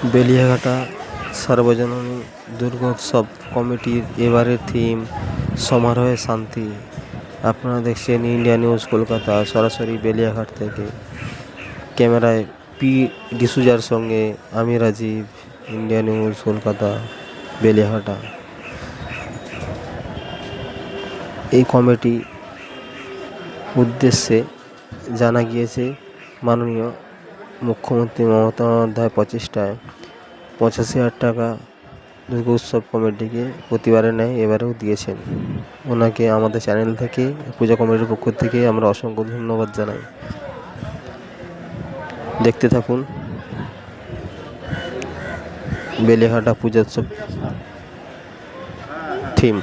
বেলিয়াঘাটা সার্বজনীন দুর্গোৎসব কমিটির এবারের থিম সমারোহে শান্তি। আপনারা দেখছেন ইন্ডিয়া নিউজ কলকাতা, সরাসরি বেলিয়াঘাট থেকে। ক্যামেরায় পি ডিসুজার সঙ্গে আমি রাজীব, ইন্ডিয়া নিউজ কলকাতা, বেলিয়াঘাটা। এই কমিটি উদ্দেশ্যে জানা গিয়েছে, মাননীয় মুখ্যমন্ত্রী মমতা বন্দ্যোপাধ্যায় প্রচেষ্টায় পঁচাশি হাজার টাকা দুর্গা উৎসব কমিটিকে প্রতিবারে নেয় এবারেও দিয়েছেন। ওনাকে আমাদের চ্যানেল থেকে, পূজা কমিটির পক্ষ থেকে আমরা অসংখ্য ধন্যবাদ জানাই। দেখতে থাকুন, বেলেহাটা পূজা উৎসব থিম।